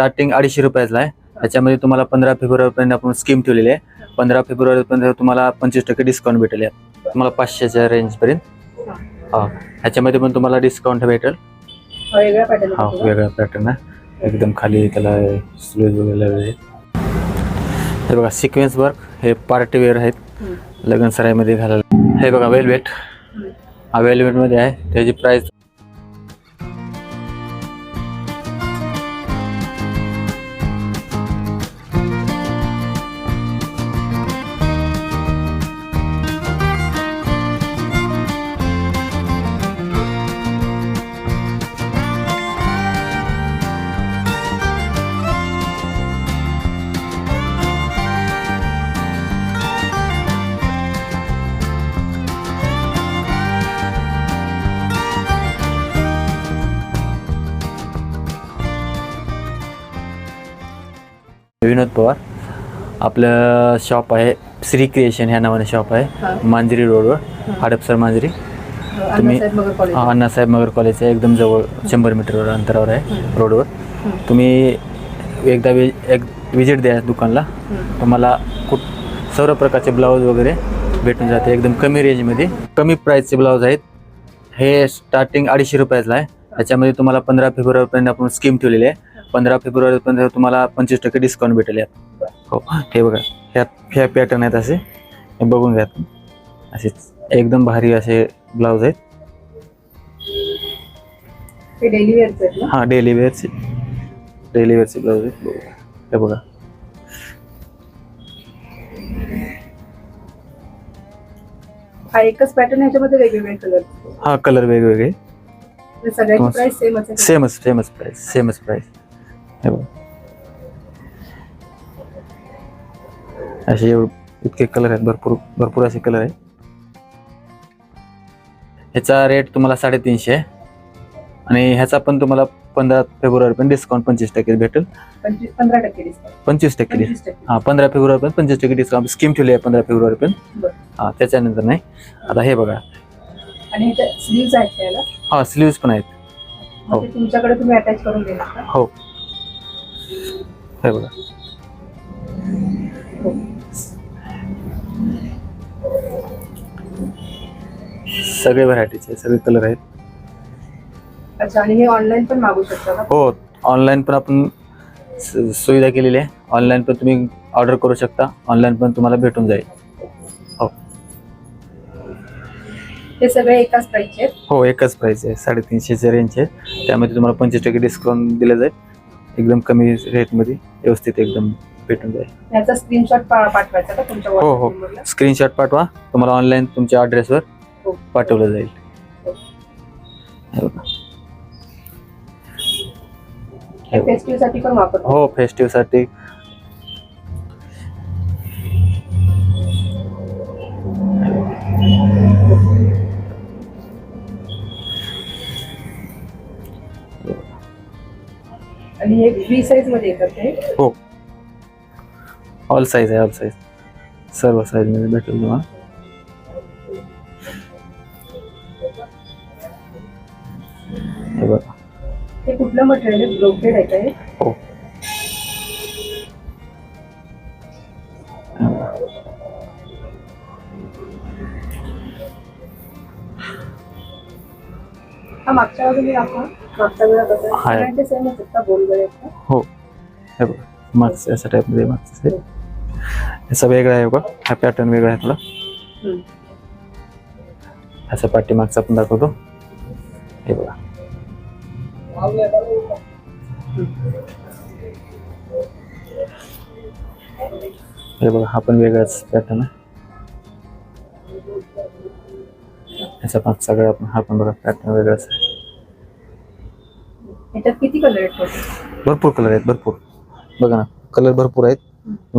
Starting अडीचशे रुपयाला आहे. त्याच्यामध्ये तुम्हाला पंधरा फेब्रुवारीपर्यंत आपण स्कीम ठेवलेली आहे. पंधरा फेब्रुवारीपर्यंत तुम्हाला पंचवीस टक्के डिस्काउंट भेटेल तुम्हाला पाचशेच्या रेंजपर्यंत हा. ह्याच्यामध्ये पण तुम्हाला डिस्काउंट भेटेल. हा वेगळा पॅटर्न आहे. एकदम खाली त्याला स्लीव्ज वगैरे. हे बघा सिक्वेन्स वर्क हे पार्टी वेअर आहेत. लग्न सराईमध्ये घालायला. हे बघा वेलवेट हा वेलवेटमध्ये आहे. त्याची प्राइस विनोद पवार. आपलं शॉप आहे श्री क्रिएशन ह्या नावाने शॉप. आहे. मांजरी रोडवर हडपसर मांजरी. तुम्ही- अण्णासाहेब मगर कॉलेज हा, कॉलेजच्या एकदम जवळ शंभर मीटरवर अंतरावर आहे रोडवर तुम्ही एकदा वि एक विजिट द्या दुकानला. तुम्हाला कुठ सर्व प्रकारचे ब्लाऊज वगैरे भेटून जाते. एकदम कमी रेंजमध्ये कमी प्राईसचे ब्लाऊज आहेत. हे स्टार्टिंग अडीचशे रुपयाचं आहे. त्याच्यामध्ये तुम्हाला पंधरा फेब्रुवारीपर्यंत आपण स्कीम ठेवलेली आहे. पंधरा फेब्रुवारीपर्यंत तुम्हाला पंचवीस टक्के डिस्काउंट भेटेल यात. हो हे बघा ह्यात ह्या पॅटर्न आहेत असे. हे बघून घ्या. असेच एकदम भारी असे ब्लाऊज आहेत. हां डेली वेअरचे डेली वेअरचे ब्लाऊज आहेत. हे बघा. हा एकच पॅटर्न ह्याच्यामध्ये वेगवेगळे कलर हा कलर वेगवेगळे. प्राइस सेमच सेमच सेमच प्राईस सेमच प्राईस हे बघा. असे इतके कलर आहेत भरपूर भरपूर असे कलर आहेत. ह्याचा रेट तुम्हाला साडेतीनशे. आहे आणि ह्याचा पण तुम्हाला पंधरा फेब्रुवारी पण डिस्काउंट पंचवीस टक्के भेटेल. पंचवीस टक्के हा पंधरा फेब्रुवारी पण पंचवीस टक्के डिस्काउंट स्कीम ठेवली आहे पंधरा फेब्रुवारी पण. हा त्याच्यानंतर नाही. आता हे बघा. स्लीव्ज हा स्लीव्स पण आहेत. ते तुमच्याकडे तुम्ही अटॅच करून हो. हे बघा हो. सगळे व्हरायटीचे सगळे कलर आहेत. अच्छा आणि हे ऑनलाईन पण मागू शकता का? हो ऑनलाईन पण आपण स- सुविधा केलेली आहे. ऑनलाईन पण तुम्ही ऑर्डर करू शकता. ऑनलाईन पण तुम्हाला भेटून जाईल. हे. सगळे एकाच प्राइसचे आहेत? हो एकच प्राईस आहे. साडेतीनशेच्या रेंजचे त्यामध्ये तुम्हाला पंचवीस टक्के डिस्काउंट दिलं जाईल. एकदम कमी रेटमध्ये व्यवस्थित एकदम भेटून जाईल याचा स्क्रीनशॉट पाठवायचा का तुमच्या हो, हो. WhatsApp नंबरला स्क्रीनशॉट पाठवा तुम्हाला ऑनलाईन तुमच्या ॲड्रेसवर हो. पाठवलं जाईल हो. बघा. बघा. फेस्टिव्हसाठी पण वापरतो हो फेस्टिवसाठी आणि हे फ्री साईजमध्ये येतात ते. हो. ऑल साईज आहे ऑल साईज सर्व साईजमध्ये भेटेल तुम्हाला. हे बघा. हे कुठलं मटेरियल आहे? ब्रोकेड आहे का हे? हो. मागच्या दाखवा. का? हो. हे बघा मागचं अशा टाईपमध्ये मागचं आहे याचा वेगळा आहे बघा हा पॅटर्न वेगळा आहे थोडा हम्म. ह्याचा पाठीमागचा पण दाखवतो. हे बघा. हे बघा हा पण वेगळाच पॅटर्न आहे. ह्याचा मागचा गळा पण हा पण बघा पॅटर्न वेगळाच आहे. कलर आहेत total? भरपूर कलर आहेत भरपूर. बघा ना कलर भरपूर आहेत.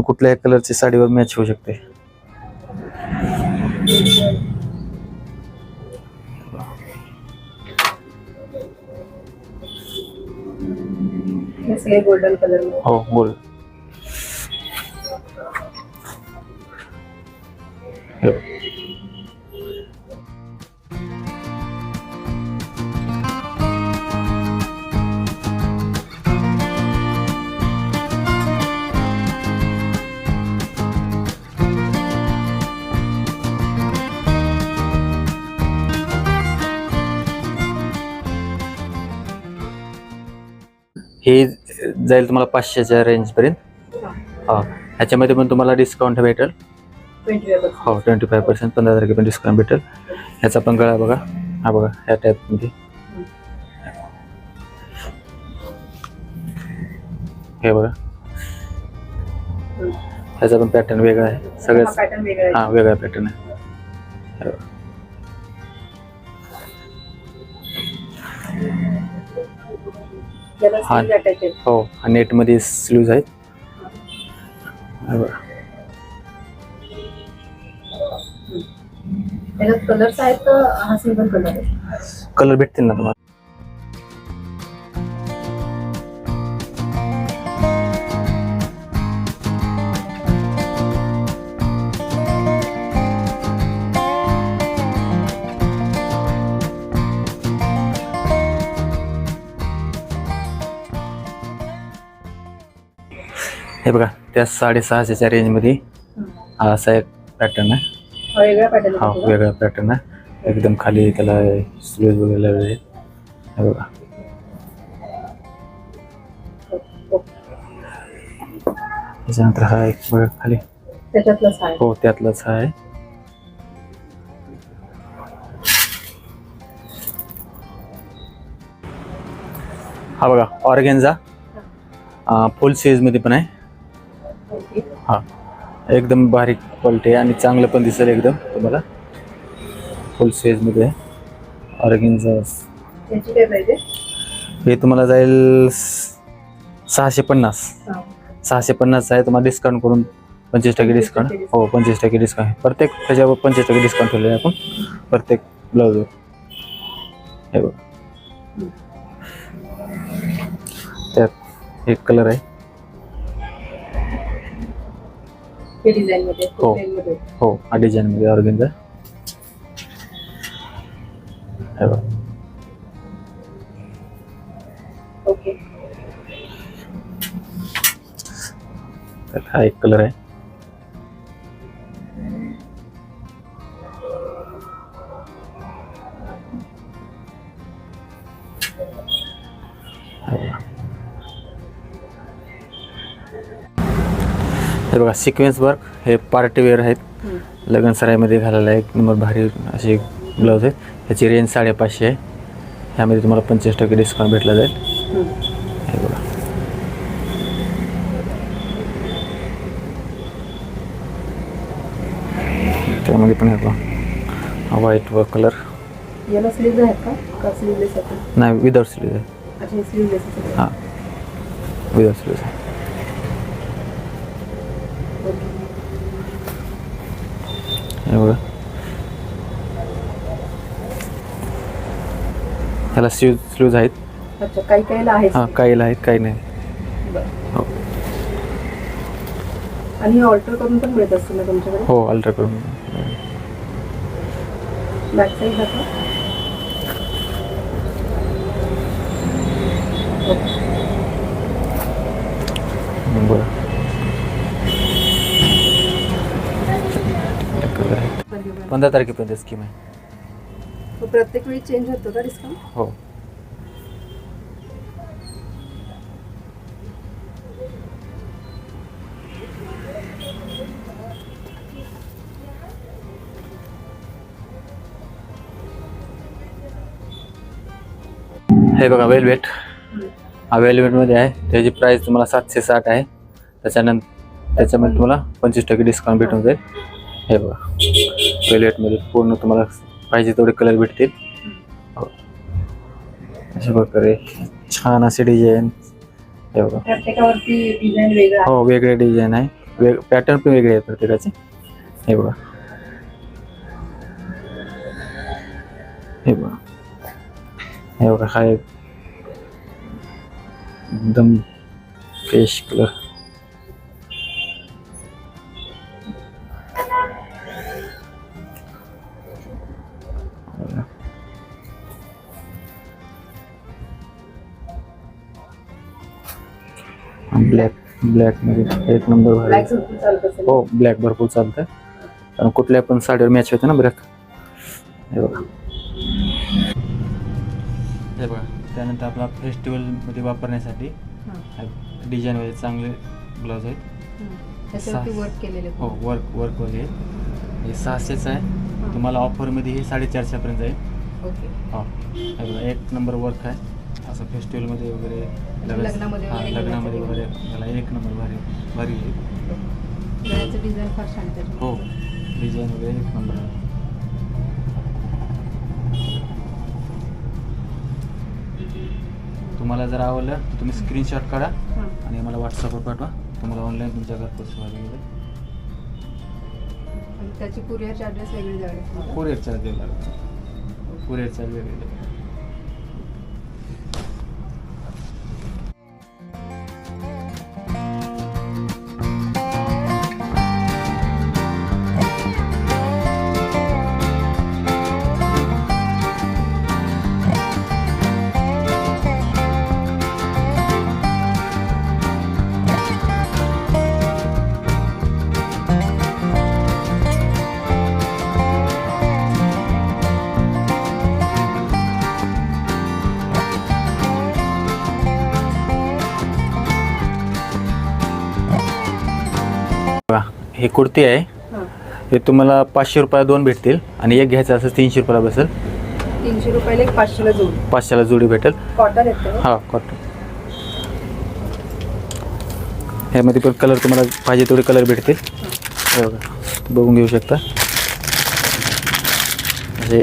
कुठल्याही कलरची साडीवर मॅच होऊ शकते. हे गोल्डन कलर हो बोल हे हे जाईल तुम्हाला पाचशेच्या रेंजपर्यंत हा. ह्याच्यामध्ये पण तुम्हाला डिस्काउंट भेटेल. हो ट्वेंटी फाय पर्सेंट पंधरा तारखेपर्यंत डिस्काउंट भेटेल. ह्याचा पण गळा बघा. हा बघा ह्या टाईपमध्ये हे बघा. ह्याचा पण पॅटर्न वेगळा आहे. सगळ्याच हा वेगळा पॅटर्न आहे. हे. हा. sleeves attach आहेत. कलर भेटतील ना तुम्हाला? हे बघा त्या साडेसहाशेच्या रेंजमध्ये हा असा एक पॅटर्न आहे. हा वेगळा पॅटर्न हा आहे एकदम खाली त्याला स्लीव्ह वगैरे आहेत. हे बघा. त्याच्यानंतर हा एक बघा खाली. हो त्यातलाच हा आहे. हा बघा ऑर्गेन्झा. फुलमध्ये पण आहे. हा. एकदम बारीक क्वालिटी आहे आणि चांगलं पण दिसेल एकदम तुम्हाला. फुलमध्ये. आहे ऑर्गेन्झा याची काय प्राइस आहे? हे तुम्हाला जाईल सहाशे पन्नास. सहाशे पन्नास आहे. तुम्हाला डिस्काउंट करून पंचवीस टक्के डिस्काउंट हो पंचवीस टक्के डिस्काउंट प्रत्येक त्याच्यावर पंचवीस टक्के डिस्काउंट ठेवलेलं आहे आपण. प्रत्येक ब्लाऊजवर हे बघ. त्यात एक कलर आहे. हे डिझाईन मध्ये हो. डिझाईन मध्ये हो हा हे बघ. ओके. हा एक कलर आहे. बघा सिक्वेन्स वर्क हे पार्टी वेअर आहेत. लग्न सराईमध्ये घालायला एक नंबर भारी असे ब्लाऊज आहेत ह्याची रेंज साडेपाचशे आहे. ह्यामध्ये तुम्हाला पंचवीस टक्के डिस्काउंट भेटला जाईल. हे बघा. त्यामध्ये पण हे बघा. व्हाईट व कलर नाही विदाउट स्लीव आहे. हे हां. विदाउट स्लीव आहे. हे बघा ह्याला स्लीव स्लीव्ज आहेत. अच्छा काही काहीला आहे हां काहीला आहेत काही नाही. हो. आणि हे ऑल्टर करून पण मिळत असतील ना तुमच्याकडे? हो अल्ट्रा करून. बॅक साईड दाखवा. पंधरा तारखेपर्यंत स्कीम आहे मग प्रत्येक वेळी चेंज होतो का डिस्काउंट हो। हे बघा वेलवेट हा वेलवेटमध्ये आहे. त्याची प्राईस तुम्हाला सातशे साठ आहे. त्याच्यानंतर त्याच्यामध्ये तुम्हाला पंचवीस टक्के डिस्काउंट भेटून जाईल. हे बघा. वेलवेटमध्ये पूर्ण तुम्हाला पाहिजे तेवढे कलर भेटतील. हो. अशा प्रकारे छान असे डिझाईन हे बघा. हो वेगळे डिझाईन आहे. वेग पॅटर्न पण वेगळे आहेत प्रत्येकाचे. हे बघा. हे बघा. हे बघा हा एक एकदम फ्रेश कलर ब्लॅक ब्लॅकमध्ये एक नंबर भारी. हो ब्लॅक भरपूर चालतं. कारण कुठल्या पण साडीवर मॅच होते ना ब्लॅक. हे बघा. हे बघा त्यानंतर आपला फेस्टिवलमध्ये वापरण्यासाठी डिझाईन वगैरे चांगले ब्लाऊज आहेत. त्याच्यावरती वर्क केलेले हो वर्क वर्क वगैरे. हे सहाशेच आहे. तुम्हाला ऑफरमध्ये हे साडेचारशेपर्यंत जाईल. ओके. हो. हे बघा एक नंबर वर्क आहे. असं फेस्टिवलमध्ये वगैरे लग्नामध्ये हा, वगैरे लग्नामध्ये घालायचं वगैरे याला एक नंबर भारी भारी आहे. गळ्याचं डिझाईन फार छान आहे हो. डिझाईन वगैरे एक नंबर आहे. तुम्हाला जर आवडलं तर तुम्ही स्क्रीनशॉट काढा हां. आणि मला व्हॉट्सअपवर पाठवा. तुम्हाला ऑनलाईन तुमच्या घरपोच वगैरे. आणि त्याची कुरिअर चार्जेस वेगळे लागतील. कुरिअर चार्ज द्यावं लागतं कुरिअर चार्ज वेगळे हे कुर्ती आहे. हां. तुम्हाला पाचशे रुपयाला दोन भेटतील आणि एक घ्यायचं असं तीनशे रुपयाला बसेल. तीनशे रुपयाला एक पाचशेला जोड. पाचशेला जोडी भेटेल. कॉटन येतं हा कॉटन. ह्यामध्ये पण कलर तुम्हाला पाहिजे तेवढे कलर भेटतील. हे. बघा बघून घेऊ शकता. म्हणजे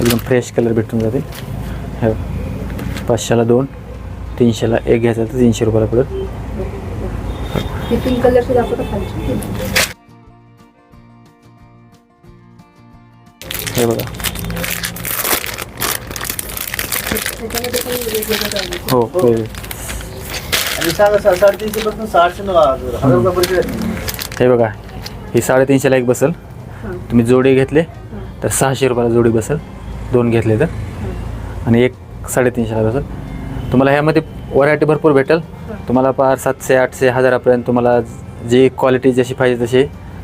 एकदम फ्रेश कलर भेटून जातील. हे बघा. पाचशेला दोन तीनशेला एक घ्यायचा तर तीनशे रुपयाला पडेल. हे पिंक कलरची दाखवतो खालची हे बघा. त्याच्यामध्ये पण वेगवेगळे brand आहेत. हो हे. आणि सांगा सा- साडेतीनशे पासून सहाशे नऊ हजार हजार रुपयापर्यंत आहे. हे बघा ही साडेतीनशेला एक बसेल. हां. तुम्ही जोडी घेतले हां. तर सहाशे रुपयाला जोडी बसेल. दोन घेतले तर. आणि एक साडेतीनशेला बसेल. तुम्हाला ह्यामध्ये व्हरायटी भरपूर भेटेल. तुम्हाला पार सातशे आठशे हजारापर्यंत तुम्हाला जी क्वालिटी जशी पाहिजे तशी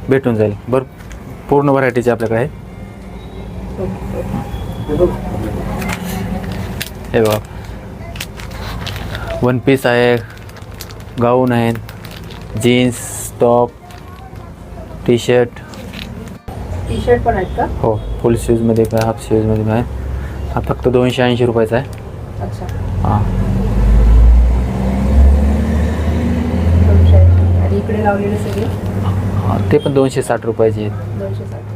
भेटून जाईल. भर पूर्ण व्हरायटीची आपल्याकडे आहे. हे बघ. वन पीस आहे गाऊन आहेत jeans top T shirt T shirt पण आहेत का? हो फुल शूजमध्ये का हाफ शूजमध्ये पण आहे. हा फक्त दोनशे ऐंशी रुपयाचा आहे. अच्छा. हां दोनशे ऐंशी. आणि इकडे लावलेले सगळे? ते पण दोनशे साठ रुपयाचे आहेत. दोनशे साठ.